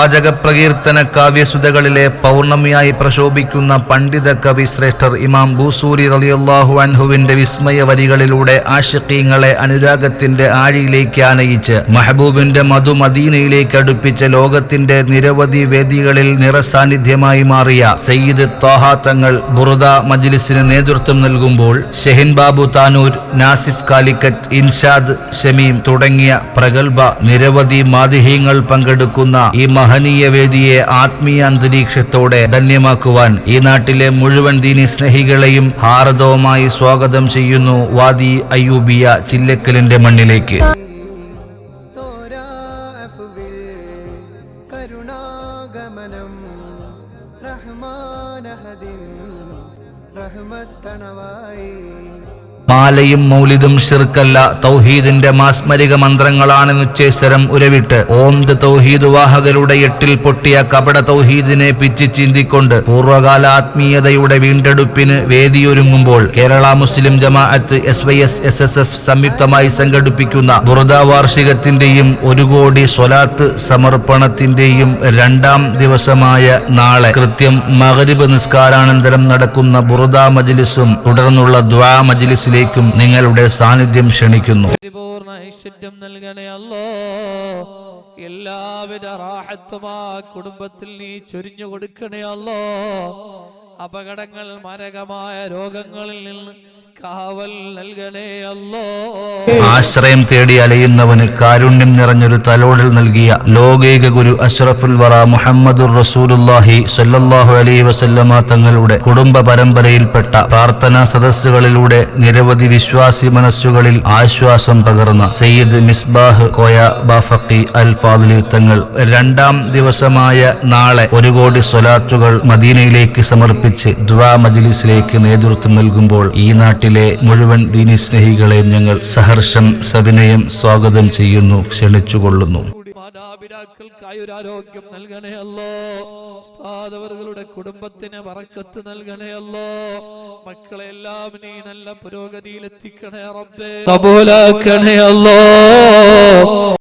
വാചക പ്രകീർത്തന കാവ്യസുതകളിലെ പൗർണമിയായി പ്രശോഭിക്കുന്ന പണ്ഡിത കവി ശ്രേഷ്ഠർ ഇമാം ബൂസൂരി റളിയല്ലാഹു അൻഹുവിന്റെ വിസ്മയ വരികളിലൂടെ ആഷിഖീങ്ങളെ അനുരാഗത്തിന്റെ ആഴിയിലേക്ക് ആനയിച്ച് മെഹബൂബിന്റെ മധു മദീനയിലേക്ക് അടുപ്പിച്ച് ലോകത്തിന്റെ നിരവധി വേദികളിൽ നിറസാന്നിധ്യമായി മാറിയ സയ്യിദ് ത്വാഹ തങ്ങൾ ബുറുദ മജ്ലിസിന് നേതൃത്വം നൽകുമ്പോൾ ഷെഹിൻ ബാബു താനൂർ നാസിഫ് കാലിക്കറ്റ് ഇൻഷാദ് ഷമീം തുടങ്ങിയ പ്രഗത്ഭ നിരവധി മാതിഹ്യങ്ങൾ പങ്കെടുക്കുന്ന ഈ മഹനീയ വേദിയെ ആത്മീയ അന്തരീക്ഷത്തോടെ ധന്യമാക്കുവാൻ ഈ നാട്ടിലെ മുഴുവൻ ദീനി സ്നേഹികളെയും ഹാർദവുമായി സ്വാഗതം ചെയ്യുന്നു വാദി അയ്യൂബിയ ചില്ലക്കലിന്റെ മണ്ണിലേക്ക്. കരുണാഗമനം മാലയും മൗലിദും ഷിർക്കല്ല തൗഹീദിന്റെ മാസ്മരിക മന്ത്രങ്ങളാണ് നിശ്ചേശ്വരം ഉരവിട്ട് ഓം ദ തൗഹീദ് വാഹകരുടെ എട്ടിൽ പൊട്ടിയ കപട തൗഹീദിനെ പിച്ചി ചിന്തിക്കൊണ്ട് പൂർവകാല ആത്മീയതയുടെ വീണ്ടെടുപ്പിന് വേദിയൊരുങ്ങുമ്പോൾ Kerala Muslim Jamaath S Y S S S F സംയുക്തമായി സംഘടിപ്പിക്കുന്ന ദുർദ വാർഷികത്തിന്റെയും ഒരു കോടി സ്വലാത്ത് സമർപ്പണത്തിന്റെയും രണ്ടാം ദിവസമായ നാളെ കൃത്യം മകരിബ് നിസ്കാരാനന്തരം നടക്കുന്ന ബുറുദ മജ്ലിസും തുടർന്നുള്ള ദ്വാ മജ്ലിസിലേക്കും നിങ്ങളുടെ സാന്നിധ്യം ക്ഷണിക്കുന്നു. ഐശ്വര്യം നൽകണേ എല്ലാവിധ കുടുംബത്തിൽ നീ ചൊരിഞ്ഞു കൊടുക്കണേ അല്ലോ അപകടങ്ങൾ മാരകമായ രോഗങ്ങളിൽ നിന്ന് കാവൽ ആശ്രയം തേടി അലയുന്നവന് കാരുണ്യം നിറഞ്ഞൊരു തലോടിൽ നൽകിയ ലോകൈക ഗുരു അഷ്റഫുൽ വറ മുഹമ്മദുർ റസൂലുല്ലാഹി സല്ലല്ലാഹു അലൈഹി വസല്ലമ തങ്ങളുടെ കുടുംബ പരമ്പരയിൽപ്പെട്ട പ്രാർത്ഥനാ സദസ്സുകളിലൂടെ നിരവധി വിശ്വാസി മനസ്സുകളിൽ ആശ്വാസം പകർന്ന സയ്യിദ് മിസ്ബാഹ് കോയ ബാഫക്കി അൽ ഫാദുലി തങ്ങൾ രണ്ടാം ദിവസമായ നാളെ ഒരു കോടി സ്വലാത്തുകൾ മദീനയിലേക്ക് സമർപ്പിച്ച് ദ്വാ മജ്ലിസിലേക്ക് നേതൃത്വം നൽകുമ്പോൾ ഈ നാട്ടിലെ മുഴുവൻ ദീനി സ്നേഹികളെയും ഞങ്ങൾ സഹർഷം സവിനയം സ്വാഗതം ചെയ്യുന്നു ക്ഷണിച്ചുകൊള്ളുന്നു. മാതാപിതാക്കൾക്കായി ഒരു ആരോഗ്യം നൽകണേ അല്ലോ. സ്ഥാതവറുകളുടെ കുടുംബത്തിന് വറക്കത്ത് നൽകണേ അല്ലോ. മക്കളെ എല്ലാം നീ നല്ല പുരോഗതിയിൽ എത്തിക്കണേ റബ്ബേ. കബൂലാക്കണേ അല്ലോ.